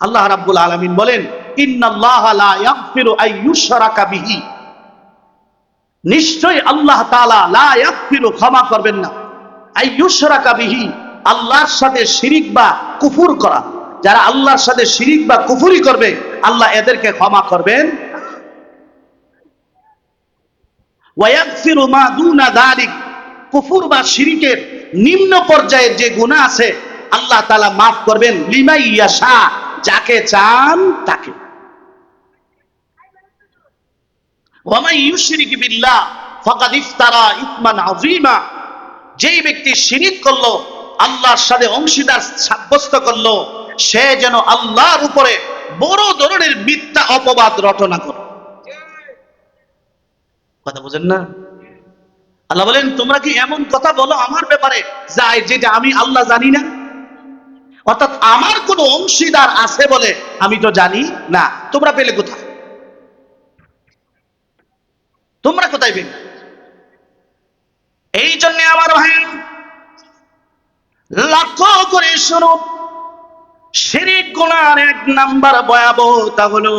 আল্লাহ রাব্বুল আলামিন বলেন, ইন্নাল্লাহা লা ইয়াগফিরু আন ইউশরাকা বিহি। নিশ্চয় আল্লাহ তাআলা লা ইয়াগফিরু, ক্ষমা করবেন না। আন ইউশরাকা বিহি, আল্লাহর সাথে শিরিক বা কুফর করা। যারা আল্লাহর সাথে শিরিক বা কুফরি করবে, আল্লাহ এদেরকে ক্ষমা করবেন। ওয়ায়াগফিরু মা দুনা যালিক, কুফর বা শিরিকের নিম্ন পর্যায়ের যে গুনাহ আছে, আল্লাহ তাআলা maaf করবেন। লিমাই ইয়াশা যাকে চান তাকে। যেই ব্যক্তি করল, আল্লাহর সাথে অংশীদার সাব্যস্ত করল, সে যেন আল্লাহর উপরে বড় ধরনের মিথ্যা অপবাদ রটনা করে। কথা বুঝেন না? আল্লাহ বলেন, তোমরা কি এমন কথা বলো আমার ব্যাপারে যাই যেটা আমি আল্লাহ জানি না? অর্থাৎ আমার কোনো অংশীদার আছে বলে আমি তো জানি না। তোমরা পেলে কোথায়? তোমরা কোথায় পেলে? এই জন্য আমার ভাই, লক্ষ্য করে শুনো। শিরিক গুনার এক নাম্বার ভয়াবহতা হলো,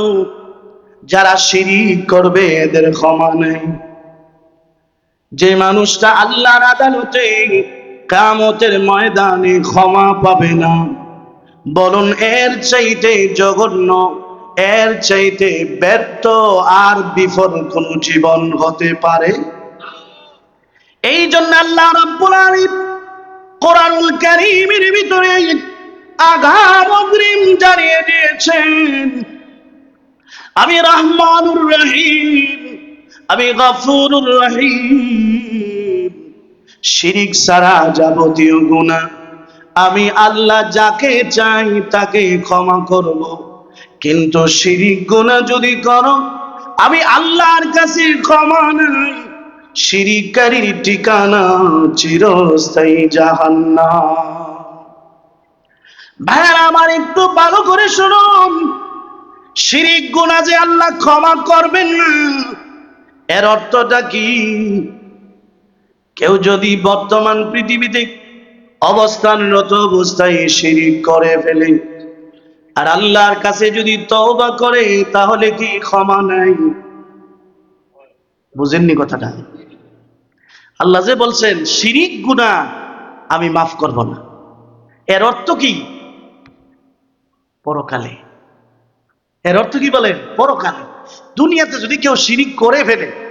যারা শিরিক করবে এদের ক্ষমা নেই। যে মানুষটা আল্লাহর আদালতে কামতের ময়দানে ক্ষমা পাবে না। বলুন এর চাইতে জঘন্য, এর চাইতে ব্যর্থ আর বিফল কোন জীবন হতে পারে। এই জন্য আল্লাহ রাব্বুল আলামিন কোরআনুল কারীমের ভিতরে আগাম অগ্রিম জানিয়ে দিয়েছেন, আমি রহমানুর রহিম, আমি গফুরুর রহিম। শিরিক সারা যাবতীয় গুনাহ। আমি আল্লাহ যাকে চাই তাকে ক্ষমা করব। কিন্তু শিরিক গুনাহ যদি করো, আমি আল্লাহর কাছে ক্ষমা নাই। শিরিকারীর ঠিকানা চিরস্থায়ী জাহান্নাম। ভাইয়ারা আমার একটু ভালো করে শুনুন। শিরিক গুনাহ যে আল্লাহ ক্ষমা করবেন না, এর অর্থটা কি? কেউ যদি বর্তমান পৃথিবীতে অবস্থানরত অবস্থায় শিরিক করে ফেলে, আর আল্লাহর কাছে যদি তওবা করে, তাহলে কি ক্ষমা নাই? বুঝেননি কথাটা? আল্লাহ যে বলছেন, শিরিক, গুনাহ আমি মাফ করব না। এর অর্থ কি? পরকালে। এর অর্থ কি বলেন? পরকালে। দুনিয়াতে যদি কেউ শিরিক করে ফেলে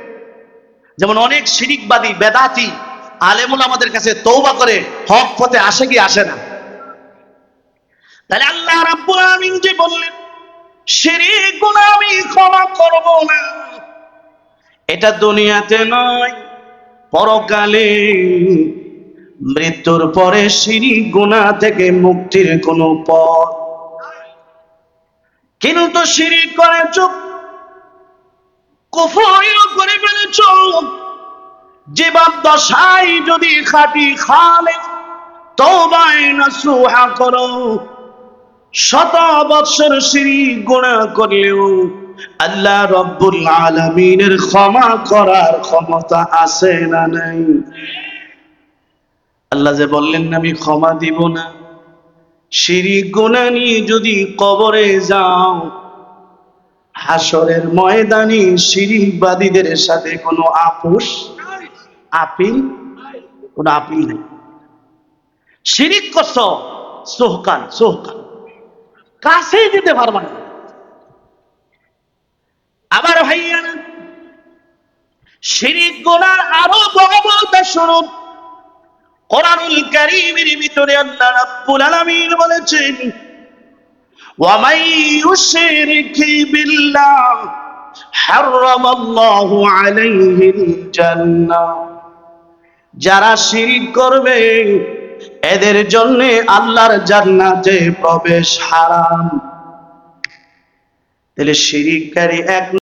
যেমন অনেক শিরিকবাদী, বেদাতি আলেমুল আমাদের কাছে তৌবা করে, হক পথে আসে কি আসে না। তাহলে আল্লাহ রাব্বুল আমিন যে বললেন, শিরিক, গুনাহ আমি ক্ষমা করব না। এটা দুনিয়াতে নয়, পরকালে। মৃত্যুর পরে শিরিক, গুনাহ থেকে মুক্তির কোনো পথ। কিন্তু শিরিক করে চুপ কুফরিও করে ফেলেছ। জীবন দশাই যদি খাটি খালে, তওবায় নাসুহা করো। শত বৎসর সিঁড়ি গুণা করলেও আল্লাহ রব্বুল আলামিনের ক্ষমা করার ক্ষমতা আছে না নাই। আল্লাহ যে বললেন, আমি ক্ষমা দিব না। সিঁড়ি গুণা নিয়ে যদি কবরে যাও হাসরের ময়দানে শিরিকবাদীদের সাথে কোনো আপোষ, আপিল? কোনো আপিল নেই। করছ সোহকান সোহকান দিতে পারবা না। আবার গোনার আরও ভয়াবহতা শুনুন। কোরআনুল কারীমের ভিতরে আল্লাহ রাব্বুল আলামিন বলেছেন ومن يشرك بالله حرم الله عليه الجنة যারা শিরিক করবে এদের জন্য আল্লাহর জান্নাতে প্রবেশ হারাম তাহলে শিরিককারী এক